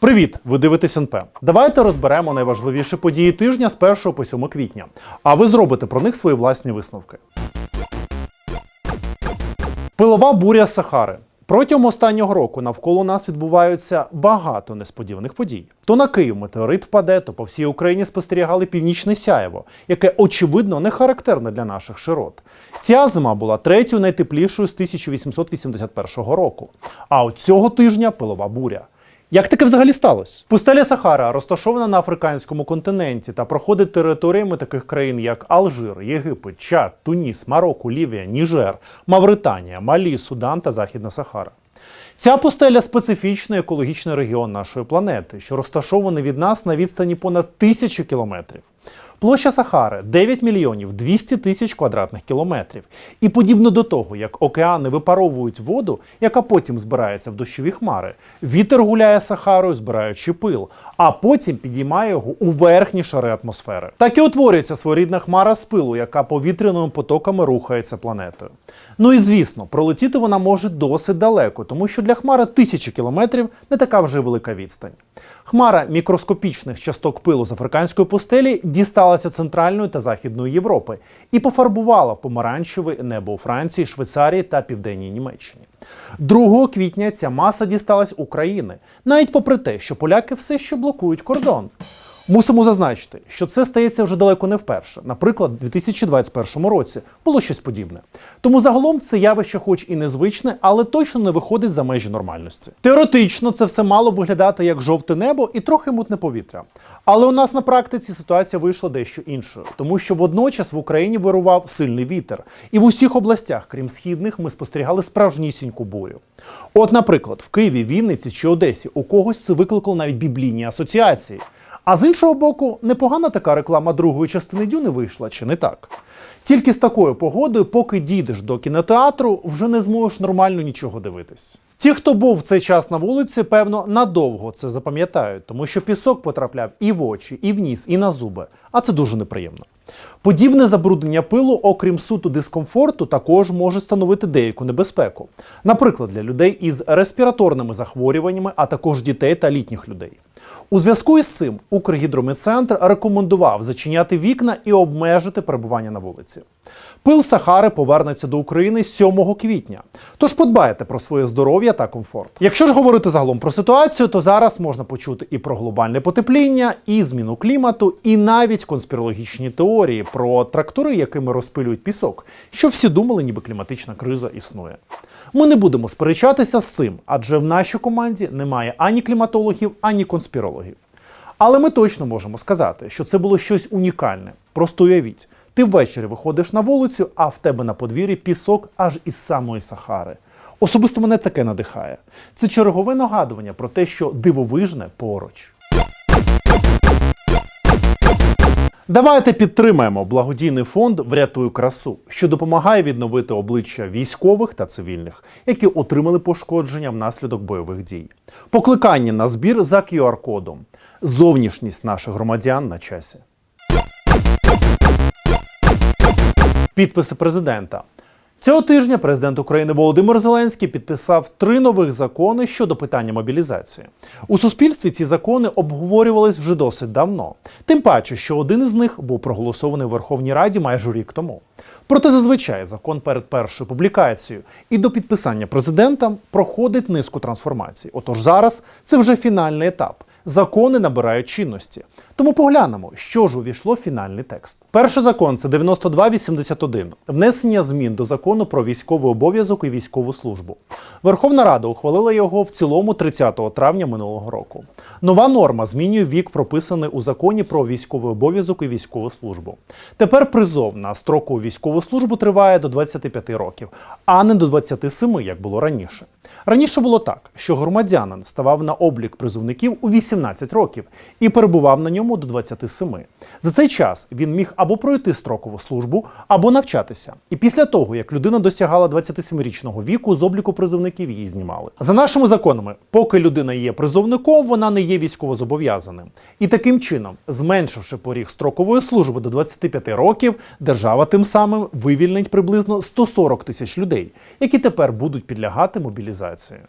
Привіт! Ви дивитесь НП. Давайте розберемо найважливіші події тижня з 1 по 7 квітня. А ви зробите про них свої власні висновки. Пилова буря Сахари. Протягом останнього року навколо нас відбуваються багато несподіваних подій. То на Київ метеорит впаде, то по всій Україні спостерігали північне сяєво, яке очевидно не характерне для наших широт. Ця зима була третьою найтеплішою з 1881 року. А от цього тижня пилова буря. Як таке взагалі сталося? Пустеля Сахара розташована на африканському континенті та проходить територіями таких країн, як Алжир, Єгипет, Чад, Туніс, Марокко, Лівія, Ніжер, Мавританія, Малі, Судан та Західна Сахара. Ця пустеля специфічний екологічний регіон нашої планети, що розташований від нас на відстані понад тисячі кілометрів. Площа Сахари 9 мільйонів 200 тисяч квадратних кілометрів. І подібно до того, як океани випаровують воду, яка потім збирається в дощові хмари, вітер гуляє Сахарою, збираючи пил, а потім підіймає його у верхні шари атмосфери. Так і утворюється своєрідна хмара з пилу, яка повітряними потоками рухається планетою. Ну і звісно, пролетіти вона може досить далеко, тому що для хмари тисячі кілометрів не така вже велика відстань. Хмара мікроскопічних часток пилу з африканської пустелі дісталася центральної та західної Європи і пофарбувала в помаранчеве небо у Франції, Швейцарії та Південній Німеччині. 2 квітня ця маса дісталась України, навіть попри те, що поляки все ще блокують кордон. Мусимо зазначити, що це стається вже далеко не вперше. Наприклад, у 2021 році було щось подібне. Тому загалом це явище, хоч і незвичне, але точно не виходить за межі нормальності. Теоретично це все мало виглядати як жовте небо і трохи мутне повітря. Але у нас на практиці ситуація вийшла дещо іншою, тому що водночас в Україні вирував сильний вітер, і в усіх областях, крім східних, ми спостерігали справжнісіньку бурю. От, наприклад, в Києві, Вінниці чи Одесі у когось це викликало навіть біблійні асоціації. А з іншого боку, непогана така реклама другої частини Дюни вийшла, чи не так? Тільки з такою погодою, поки дійдеш до кінотеатру, вже не зможеш нормально нічого дивитись. Ті, хто був в цей час на вулиці, певно, надовго це запам'ятають, тому що пісок потрапляв і в очі, і в ніс, і на зуби, а це дуже неприємно. Подібне забруднення пилу, окрім суто дискомфорту, також може становити деяку небезпеку. Наприклад, для людей із респіраторними захворюваннями, а також дітей та літніх людей. У зв'язку із цим Укргідрометцентр рекомендував зачиняти вікна і обмежити перебування на вулиці. Пил Сахари повернеться до України 7 квітня. Тож подбайте про своє здоров'я та комфорт. Якщо ж говорити загалом про ситуацію, то зараз можна почути і про глобальне потепління, і зміну клімату, і навіть конспірологічні теорії про трактори, якими розпилюють пісок, що всі думали, ніби кліматична криза існує. Ми не будемо сперечатися з цим, адже в нашій команді немає ані кліматологів, ані конспірологів. Але ми точно можемо сказати, що це було щось унікальне. Просто уявіть, ти ввечері виходиш на вулицю, а в тебе на подвір'ї пісок аж із самої Сахари. Особисто мене таке надихає. Це чергове нагадування про те, що дивовижне поруч. Давайте підтримаємо благодійний фонд Врятуй красу, що допомагає відновити обличчя військових та цивільних, які отримали пошкодження внаслідок бойових дій. Покликання на збір за QR-кодом. Зовнішність наших громадян на часі. Підписи президента. Цього тижня президент України Володимир Зеленський підписав три нових закони щодо питання мобілізації. У суспільстві ці закони обговорювались вже досить давно. Тим паче, що один із них був проголосований в Верховній Раді майже рік тому. Проте зазвичай закон перед першою публікацією і до підписання президентом проходить низку трансформацій. Отож зараз це вже фінальний етап. Закони набирають чинності. Тому поглянемо, що ж увійшло в фінальний текст. Перший закон це 9281 внесення змін до закону про військовий обов'язок і військову службу. Верховна Рада ухвалила його в цілому 30 травня минулого року. Нова норма змінює вік, прописаний у законі про військовий обов'язок і військову службу. Тепер призов на строкову військову службу триває до 25 років, а не до 27, як було раніше. Раніше було так, що громадянин ставав на облік призовників у 18 років і перебував на ньому до 27. За цей час він міг або пройти строкову службу, або навчатися. І після того, як людина досягала 27-річного віку, з обліку призовників її знімали. За нашими законами, поки людина є призовником, вона не є військовозобов'язаним. І таким чином, зменшивши поріг строкової служби до 25 років, держава тим самим вивільнить приблизно 140 тисяч людей, які тепер будуть підлягати мобілізації.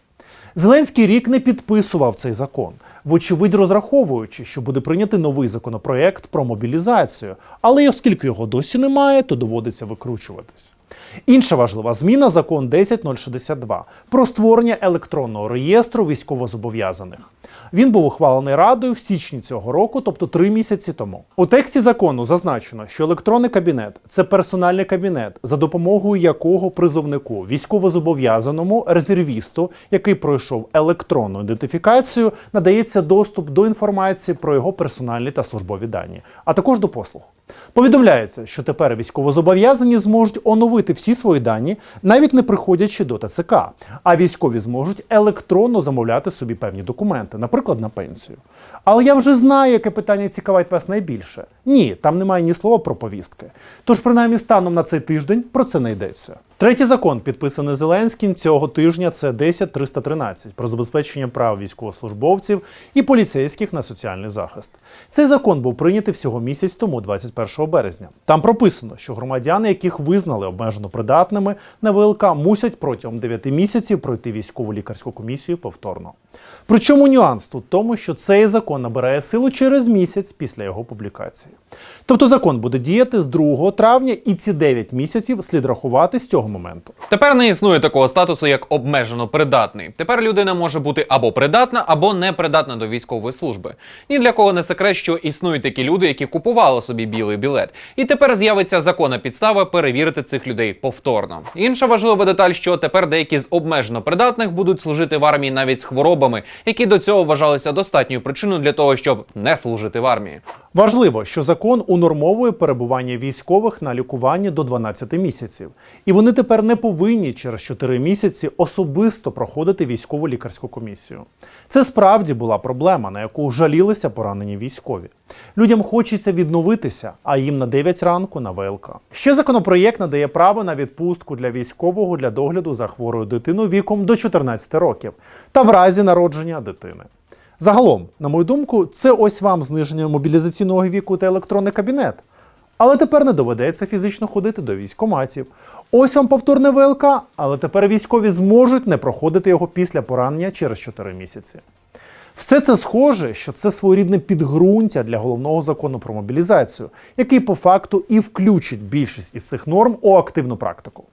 Зеленський рік не підписував цей закон, вочевидь розраховуючи, що буде прийнятий новий законопроект про мобілізацію. Але оскільки його досі немає, то доводиться викручуватись. Інша важлива зміна закон 10062 про створення електронного реєстру військовозобов'язаних. Він був ухвалений радою в січні цього року, тобто три місяці тому. У тексті закону зазначено, що електронний кабінет це персональний кабінет, за допомогою якого призовнику, військовозобов'язаному резервісту, який пройшов електронну ідентифікацію, надається доступ до інформації про його персональні та службові дані, а також до послуг. Повідомляється, що тепер військовозобов'язані зможуть оновити всі свої дані, навіть не приходячи до ТЦК, а військові зможуть електронно замовляти собі певні документи, наприклад, на пенсію. Але я вже знаю, яке питання цікавить вас найбільше. Ні, там немає ні слова про повістки. Тож, принаймні, станом на цей тиждень про це не йдеться. Третій закон, підписаний Зеленським цього тижня, це 10313 про забезпечення прав військовослужбовців і поліцейських на соціальний захист. Цей закон був прийнятий всього місяць тому, 21 березня. Там прописано, що громадяни, яких визнали обмежено придатними на ВЛК, мусять протягом 9 місяців пройти військову лікарську комісію повторно. Причому нюанс тут тому, що цей закон набирає силу через місяць після його публікації. Тобто закон буде діяти з 2 травня, і ці 9 місяців слід рахувати з цього моменту. Тепер не існує такого статусу, як обмежено придатний. Тепер людина може бути або придатна, або непридатна до військової служби. Ні для кого не секрет, що існують такі люди, які купували собі білий білет. І тепер з'явиться законна підстава перевірити цих людей повторно. Інша важлива деталь, що тепер деякі з обмежено придатних будуть служити в армії навіть з хворобами, які до цього вважалися достатньою причиною для того, щоб не служити в армії. Важливо, що закон унормовує перебування військових на лікуванні до 12 місяців, і вони тепер не повинні через 4 місяці особисто проходити військову лікарську комісію. Це справді була проблема, на яку жалілися поранені військові. Людям хочеться відновитися, а їм на 9 ранку на ВЛК. Ще законопроєкт надає право на відпустку для військового для догляду за хворою дитиною віком до 14 років та в разі народження дитини. Загалом, на мою думку, це ось вам зниження мобілізаційного віку та електронний кабінет. Але тепер не доведеться фізично ходити до військоматів. Ось вам повторне ВЛК, але тепер військові зможуть не проходити його після поранення через 4 місяці. Все це схоже, що це своєрідне підґрунтя для головного закону про мобілізацію, який по факту і включить більшість із цих норм у активну практику.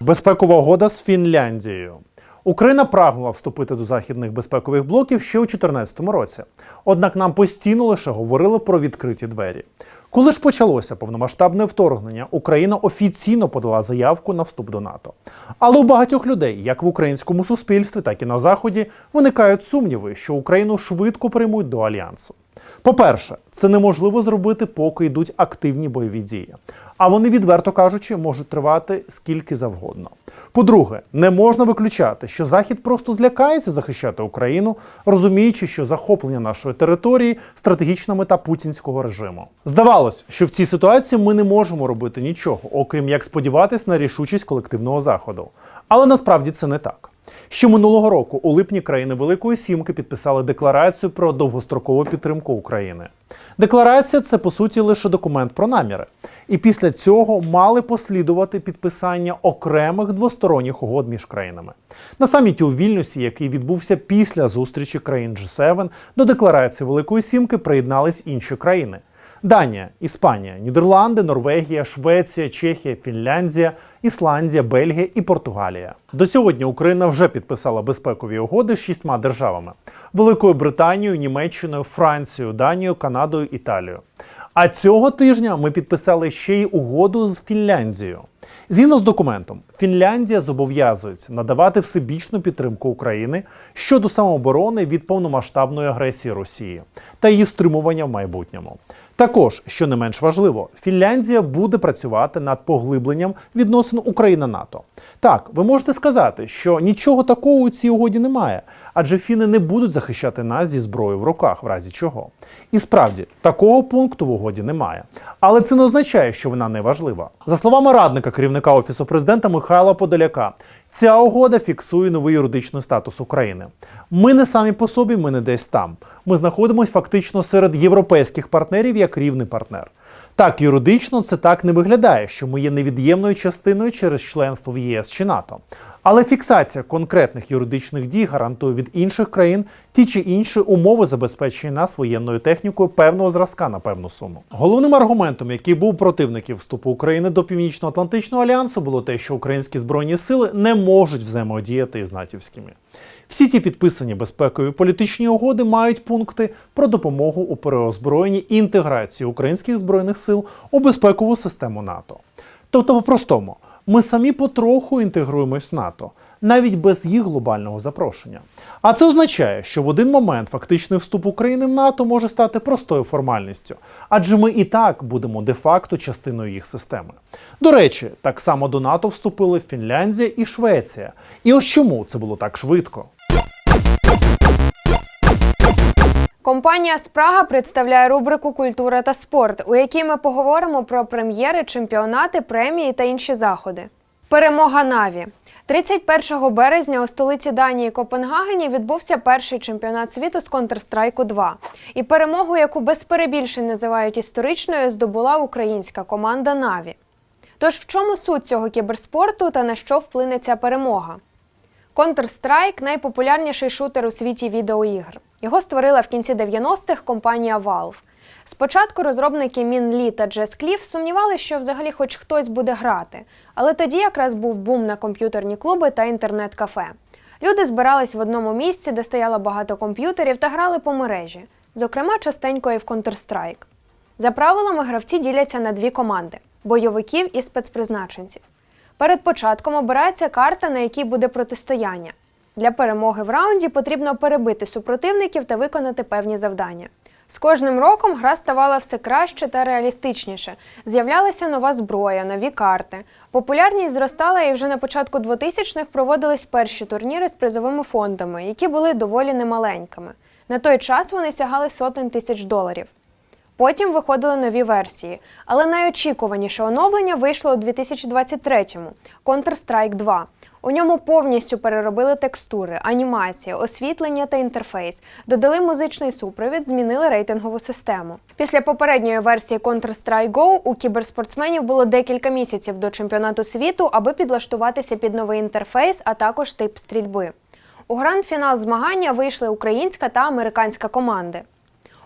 Безпекова угода з Фінляндією. Україна прагнула вступити до західних безпекових блоків ще у 2014 році. Однак нам постійно лише говорили про відкриті двері. Коли ж почалося повномасштабне вторгнення, Україна офіційно подала заявку на вступ до НАТО. Але у багатьох людей, як в українському суспільстві, так і на заході, виникають сумніви, що Україну швидко приймуть до альянсу. По-перше, це неможливо зробити, поки йдуть активні бойові дії. А вони, відверто кажучи, можуть тривати скільки завгодно. По-друге, не можна виключати, що Захід просто злякається захищати Україну, розуміючи, що захоплення нашої території стратегічна мета путінського режиму. Здавалось, що в цій ситуації ми не можемо робити нічого, окрім як сподіватись на рішучість колективного заходу. Але насправді це не так. Ще минулого року у липні країни Великої Сімки підписали декларацію про довгострокову підтримку України. Декларація це по суті лише документ про наміри. І після цього мали послідувати підписання окремих двосторонніх угод між країнами. На саміті у Вільнюсі, який відбувся після зустрічі країн G7, до декларації Великої Сімки приєднались інші країни. Данія, Іспанія, Нідерланди, Норвегія, Швеція, Чехія, Фінляндія, Ісландія, Бельгія і Португалія. До сьогодні Україна вже підписала безпекові угоди з шістьма державами: Великою Британією, Німеччиною, Францією, Данією, Канадою, Італією. А цього тижня ми підписали ще й угоду з Фінляндією. Згідно з документом, Фінляндія зобов'язується надавати всебічну підтримку України щодо самооборони від повномасштабної агресії Росії та її стримування в майбутньому. Також, що не менш важливо, Фінляндія буде працювати над поглибленням відносин Україна-НАТО. Так, ви можете сказати, що нічого такого у цій угоді немає, адже фіни не будуть захищати нас зі зброєю в руках, в разі чого. І справді, такого пункту в угоді немає. Але це не означає, що вона не важлива. За словами радника керівника офісу президента Михайла Подоляка, ця угода фіксує новий юридичний статус України. Ми не самі по собі, ми не десь там. Ми знаходимося фактично серед європейських партнерів як рівний партнер. Так, юридично це так не виглядає, що ми є невід'ємною частиною через членство в ЄС чи НАТО. Але фіксація конкретних юридичних дій гарантує від інших країн ті чи інші умови забезпечення нас воєнною технікою певного зразка на певну суму. Головним аргументом, який був противників вступу України до Північно-Атлантичного альянсу, було те, що українські збройні сили не можуть взаємодіяти із натівськими. Всі ті підписані безпекові політичні угоди мають пункти про допомогу у переозброєнні і інтеграції українських збройних сил у безпекову систему НАТО. Тобто, по-простому, ми самі потроху інтегруємось в НАТО, навіть без їх глобального запрошення. А це означає, що в один момент фактичний вступ України в НАТО може стати простою формальністю, адже ми і так будемо де-факто частиною їх системи. До речі, так само до НАТО вступили Фінляндія і Швеція. І ось чому це було так швидко. Компанія Спрага представляє рубрику Культура та спорт, у якій ми поговоримо про прем'єри, чемпіонати, премії та інші заходи. Перемога Наві. 31 березня у столиці Данії Копенгагені відбувся перший чемпіонат світу з Counter-Strike 2. І перемогу, яку без перебільшень називають історичною, здобула українська команда Наві. Тож в чому суть цього кіберспорту та на що вплине ця перемога? Counter-Strike – найпопулярніший шутер у світі відеоігр. Його створила в кінці 90-х компанія Valve. Спочатку розробники Мін Лі та Джес Кліф сумнівалися, що взагалі хоч хтось буде грати. Але тоді якраз був бум на комп'ютерні клуби та інтернет-кафе. Люди збирались в одному місці, де стояло багато комп'ютерів та грали по мережі, зокрема частенько і в Counter-Strike. За правилами гравці діляться на дві команди бойовиків і спецпризначенців. Перед початком обирається карта, на якій буде протистояння. Для перемоги в раунді потрібно перебити супротивників та виконати певні завдання. З кожним роком гра ставала все краще та реалістичніше. З'являлася нова зброя, нові карти. Популярність зростала і вже на початку 2000-х проводились перші турніри з призовими фондами, які були доволі немаленькими. На той час вони сягали сотень тисяч доларів. Потім виходили нові версії, але найочікуваніше оновлення вийшло у 2023-му Counter-Strike 2. У ньому повністю переробили текстури, анімація, освітлення та інтерфейс, додали музичний супровід, змінили рейтингову систему. Pісля попередньої версії Counter-Strike Go у кіберспортсменів було декілька місяців до чемпіонату світу, аби підлаштуватися під новий інтерфейс, а також тип стрільби. У гранд-фінал змагання вийшли українська та американська команди.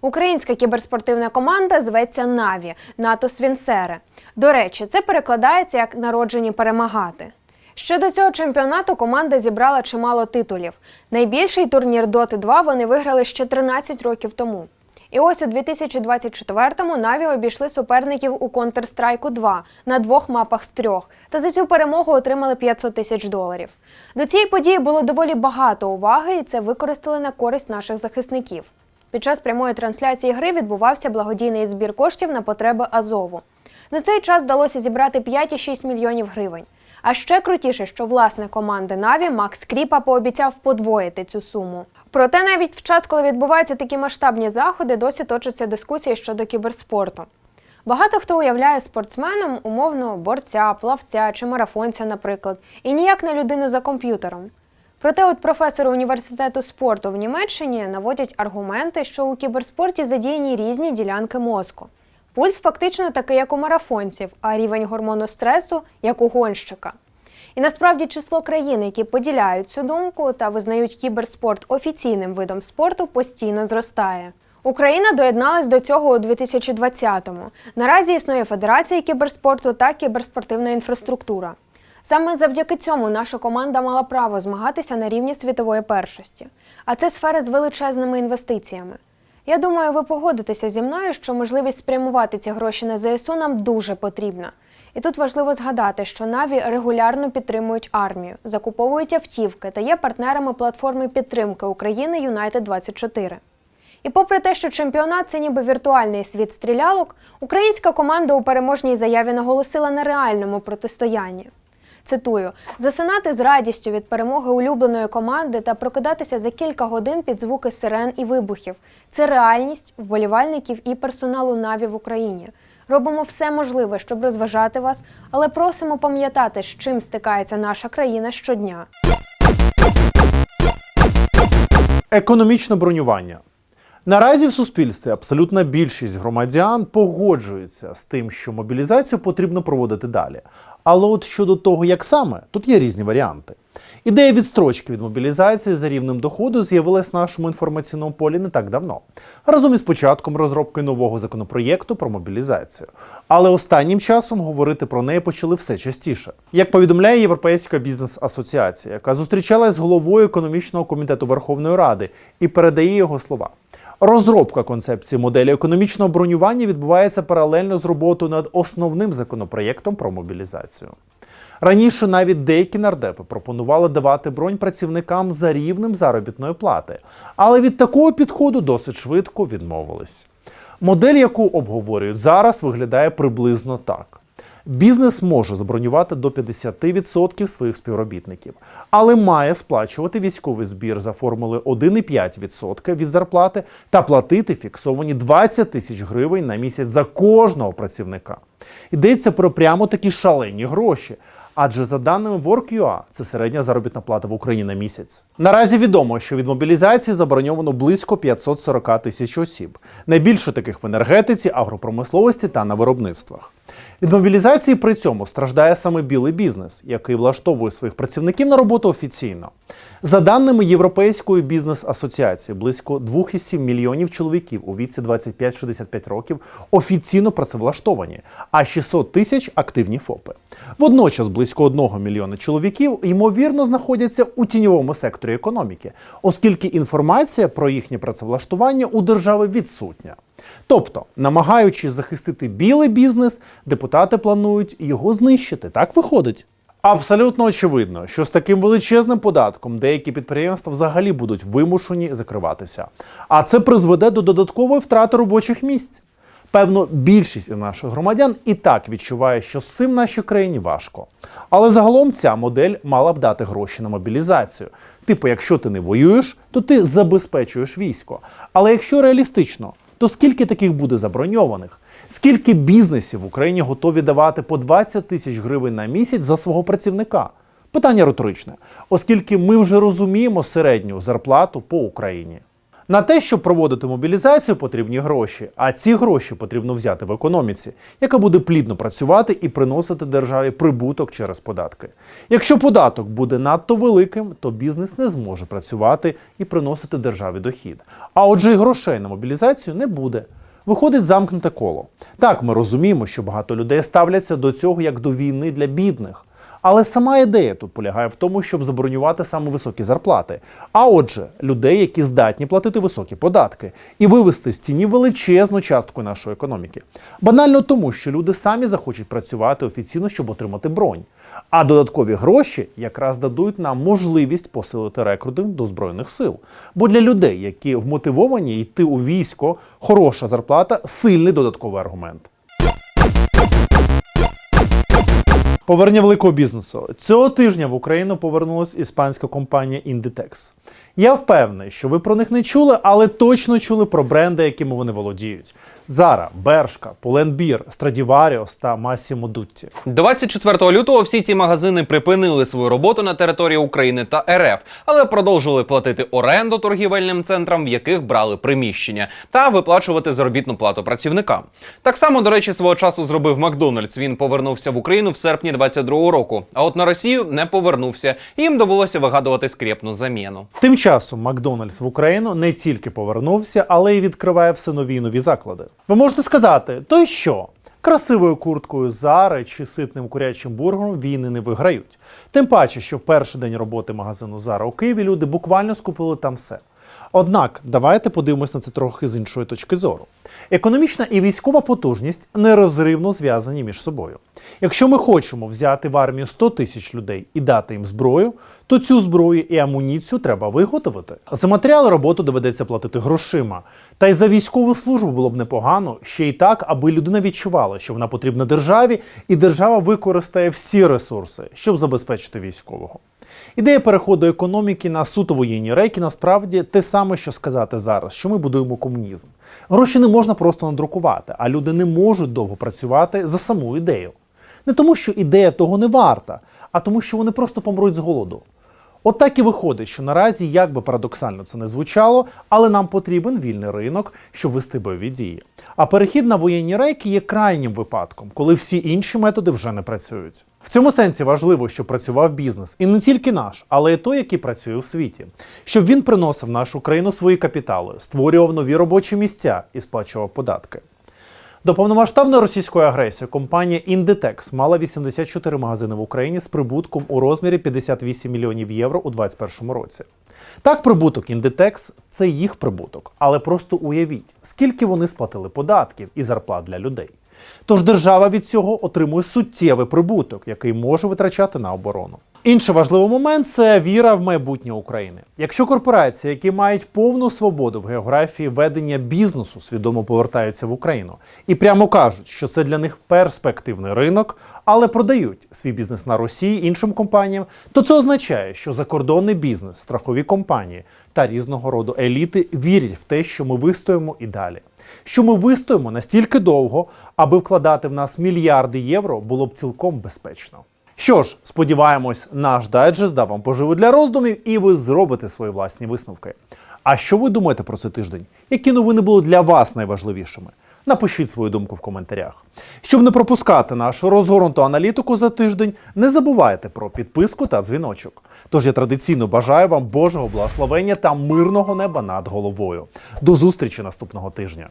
Українська кіберспортивна команда зветься Наві НАТО Свінсере. До речі, це перекладається як народжені перемагати. Ще до цього чемпіонату команда зібрала чимало титулів. Найбільший турнір Dota 2 вони виграли ще 13 років тому. І ось у 2024-му Наві обійшли суперників у Counter-Strike 2 на двох мапах з трьох, та за цю перемогу отримали 500 тисяч доларів. До цієї події було доволі багато уваги, і це використали на користь наших захисників. Під час прямої трансляції гри відбувався благодійний збір коштів на потреби Азову. На цей час вдалося зібрати 5,6 мільйонів гривень. А ще крутіше, що власник команди Наві Макс Кріпа пообіцяв подвоїти цю суму. Проте навіть в час, коли відбуваються такі масштабні заходи, досі точаться дискусії щодо кіберспорту. Багато хто уявляє спортсменом умовно борця, плавця чи марафонця, наприклад, і ніяк не людину за комп'ютером. Проте, от професори університету спорту в Німеччині наводять аргументи, що у кіберспорті задіяні різні ділянки мозку. Пульс фактично такий, як у марафонців, а рівень гормону стресу як у гонщика. І насправді число країн, які поділяють цю думку та визнають кіберспорт офіційним видом спорту, постійно зростає. Україна доєдналась до цього у 2020-му. Наразі існує Федерація кіберспорту та кіберспортивна інфраструктура. Саме завдяки цьому наша команда мала право змагатися на рівні світової першості. А це сфера з величезними інвестиціями. Я думаю, ви погодитеся зі мною, що можливість спрямувати ці гроші на ЗСУ нам дуже потрібна. І тут важливо згадати, що Наві регулярно підтримують армію, закуповують автівки та є партнерами платформи підтримки України United 24 І попри те, що чемпіонат це ніби віртуальний світ стрілялок, українська команда у переможній заяві наголосила на реальному протистоянні. Цитую: засинати з радістю від перемоги улюбленої команди та прокидатися за кілька годин під звуки сирен і вибухів. Це реальність вболівальників і персоналу Наві в Україні. Робимо все можливе, щоб розважати вас, але просимо пам'ятати, з чим стикається наша країна щодня. Економічне бронювання. Наразі в суспільстві абсолютна більшість громадян погоджується з тим, що мобілізацію потрібно проводити далі. Але от щодо того, як саме, тут є різні варіанти. Ідея відстрочки від мобілізації за рівнем доходу з'явилась в нашому інформаційному полі не так давно, разом із початком розробки нового законопроєкту про мобілізацію. Але останнім часом говорити про неї почали все частіше. Як повідомляє Європейська бізнес-асоціація, яка зустрічалась з головою економічного комітету Верховної Ради і передає його слова. Розробка концепції моделі економічного бронювання відбувається паралельно з роботою над основним законопроєктом про мобілізацію. Раніше навіть деякі нардепи пропонували давати бронь працівникам за рівнем заробітної плати, але від такого підходу досить швидко відмовились. Модель, яку обговорюють зараз, виглядає приблизно так. Бізнес може забронювати до 50% своїх співробітників, але має сплачувати військовий збір за формулою 1,5% від зарплати та платити фіксовані 20 тисяч гривень на місяць за кожного працівника. Йдеться про прямо такі шалені гроші. Адже за даними WorkUA, це середня заробітна плата в Україні на місяць. Наразі відомо, що від мобілізації заброньовано близько 540 тисяч осіб. Найбільше таких в енергетиці, агропромисловості та на виробництвах. Від мобілізації при цьому страждає саме білий бізнес, який влаштовує своїх працівників на роботу офіційно. За даними Європейської бізнес-асоціації, близько 2,7 мільйонів чоловіків у віці 25-65 років офіційно працевлаштовані, а 600 тисяч активні ФОПи. Водночас близько 1 мільйона чоловіків ймовірно знаходяться у тіньовому секторі економіки, оскільки інформація про їхнє працевлаштування у держави відсутня. Тобто, намагаючись захистити білий бізнес, депутати планують його знищити. Так виходить. Абсолютно очевидно, що з таким величезним податком деякі підприємства взагалі будуть вимушені закриватися. А це призведе до додаткової втрати робочих місць. Певно, більшість із наших громадян і так відчуває, що з цим нашій країні важко. Але загалом ця модель мала б дати гроші на мобілізацію. Типу, якщо ти не воюєш, то ти забезпечуєш військо. Але якщо реалістично, то скільки таких буде заброньованих? Скільки бізнесів в Україні готові давати по 20 тисяч гривень на місяць за свого працівника? Питання риторичне, оскільки ми вже розуміємо середню зарплату по Україні. На те, щоб проводити мобілізацію, потрібні гроші, а ці гроші потрібно взяти в економіці, яка буде плідно працювати і приносити державі прибуток через податки. Якщо податок буде надто великим, то бізнес не зможе працювати і приносити державі дохід. А отже, і грошей на мобілізацію не буде. Виходить замкнуте коло. Так, ми розуміємо, що багато людей ставляться до цього як до війни для бідних. Але сама ідея тут полягає в тому, щоб забронювати саме високі зарплати. А отже, людей, які здатні платити високі податки, і вивести з тіні величезну частку нашої економіки. Банально тому, що люди самі захочуть працювати офіційно, щоб отримати бронь. А додаткові гроші якраз дадуть нам можливість посилити рекрутинг до збройних сил. Бо для людей, які вмотивовані йти у військо, хороша зарплата сильний додатковий аргумент. Повернення великого бізнесу. Цього тижня в Україну повернулась іспанська компанія Inditex. Я впевнений, що ви про них не чули, але точно чули про бренди, якими вони володіють: Zara, Bershka, Pull&Bear, Stradivarius та Massimo Dutti. 24 лютого всі ці магазини припинили свою роботу на території України та РФ, але продовжували платити оренду торгівельним центрам, в яких брали приміщення, та виплачувати заробітну плату працівникам. Так само, до речі, свого часу зробив Макдональдс. Він повернувся в Україну в серпні 22 року. А от на Росію не повернувся. і Їм довелося вигадувати скрепну заміну. Тим часом Макдональдс в Україну не тільки повернувся, але й відкриває все нові нові заклади. Ви можете сказати, то й що? Красивою курткою Зари чи ситним курячим бургером війни не виграють. Тим паче, що в перший день роботи магазину Зара у Києві люди буквально скупили там все. Однак, давайте подивимось на це трохи з іншої точки зору. Економічна і військова потужність нерозривно зв'язані між собою. Якщо ми хочемо взяти в армію 100 тисяч людей і дати їм зброю, то цю зброю і амуніцію треба виготовити. За матеріали роботу доведеться платити грошима. Та й за військову службу було б непогано ще й так, аби людина відчувала, що вона потрібна державі, і держава використає всі ресурси, щоб забезпечити військового. Ідея переходу економіки на суто воєнні рейки насправді те саме, що сказати зараз, що ми будуємо комунізм. Гроші не можна просто надрукувати, а люди не можуть довго працювати за саму ідею. Не тому, що ідея того не варта, а тому, що вони просто помруть з голоду. От так і виходить, що наразі, як би парадоксально це не звучало, але нам потрібен вільний ринок, щоб вести бойові дії. А перехід на воєнні рейки є крайнім випадком, коли всі інші методи вже не працюють. В цьому сенсі важливо, щоб працював бізнес, і не тільки наш, але й той, який працює у світі, щоб він приносив в нашу країну свої капітали, створював нові робочі місця і сплачував податки. До повномасштабної російської агресії компанія Inditex мала 84 магазини в Україні з прибутком у розмірі 58 мільйонів євро у 2021 році. Так, прибуток Inditex – це їх прибуток, але просто уявіть, скільки вони сплатили податків і зарплат для людей. Тож держава від цього отримує суттєвий прибуток, який може витрачати на оборону. Інший важливий момент це віра в майбутнє України. Якщо корпорації, які мають повну свободу в географії ведення бізнесу, свідомо повертаються в Україну і прямо кажуть, що це для них перспективний ринок, але продають свій бізнес на Росії іншим компаніям, то це означає, що закордонний бізнес, страхові компанії та різного роду еліти вірять в те, що ми вистоїмо і далі. Що ми вистоїмо настільки довго, аби вкладати в нас мільярди євро було б цілком безпечно. Що ж, сподіваємось, наш дайджест дав вам поживу для роздумів, і ви зробите свої власні висновки. А що ви думаєте про цей тиждень? Які новини були для вас найважливішими? Напишіть свою думку в коментарях. Щоб не пропускати нашу розгорнуту аналітику за тиждень, не забувайте про підписку та дзвіночок. Тож я традиційно бажаю вам Божого благословення та мирного неба над головою. До зустрічі наступного тижня.